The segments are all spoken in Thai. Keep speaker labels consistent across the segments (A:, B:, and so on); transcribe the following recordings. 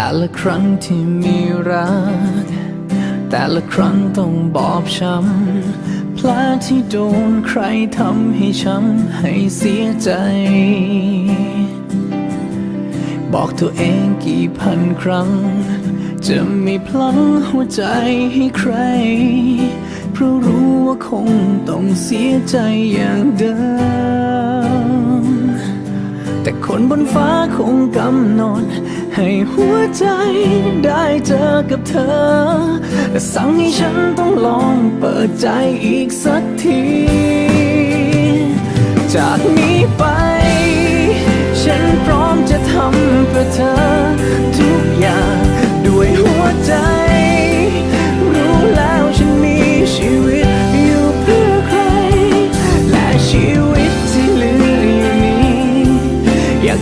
A: แต่ละครั้งที่มีรัก แต่ละครั้งต้องบอบช้ำแผลที่โดนใครทำให้ช้ำให้เสียใจ บอกตัวเองกี่พันครั้ง จะไม่พลั้งหัวใจให้ใคร เพราะรู้ว่าคงต้องเสียใจอย่างเดิม บนฟ้าคงกำหนด ให้หัวใจได้เจอกับเธอและสั่งให้ฉันต้องลองเปิดใจอีกสักที จากนี้ไป ฉันพร้อมจะทำเพื่อเธอ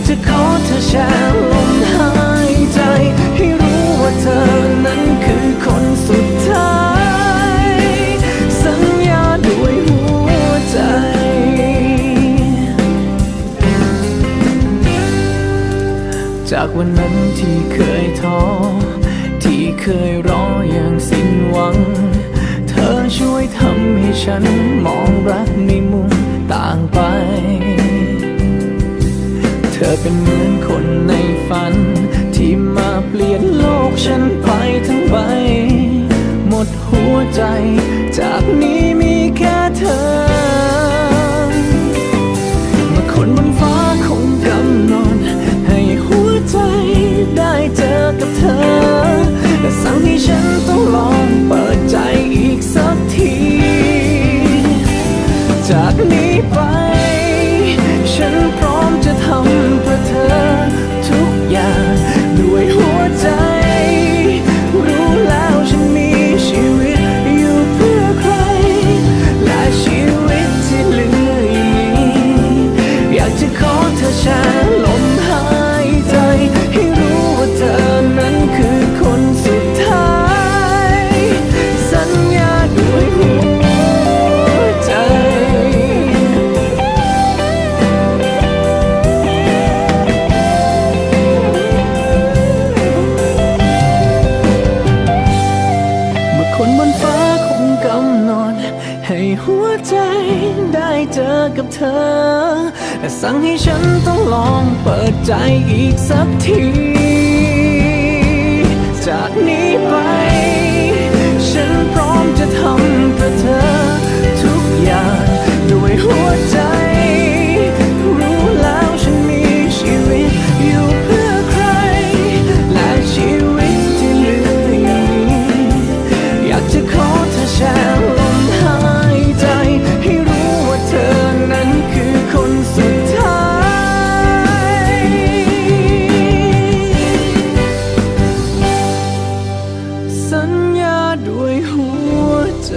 A: จะขอเธอแชร์ลมหายใจ ให้รู้ว่าเธอนั้นคือคนสุดท้าย สัญญาด้วยหัวใจ จากวันนั้นที่เคยท้อ ที่เคยรออย่างสิ้นหวัง เธอช่วยทำให้ฉันมองรักในมุมต่างไป ธอเป็นเหมือนคนในฝัน ที่มาเปลี่ยนโลกฉันไปทั้งใบ หมดหัวใจ จากนี้มีแค่เธอ จะขอเธอฉัน หัวใจได้เจอกับเธอ และสั่งให้ฉันต้องลองเปิดใจอีกสักที จากนี้ ด้วยหัวใจ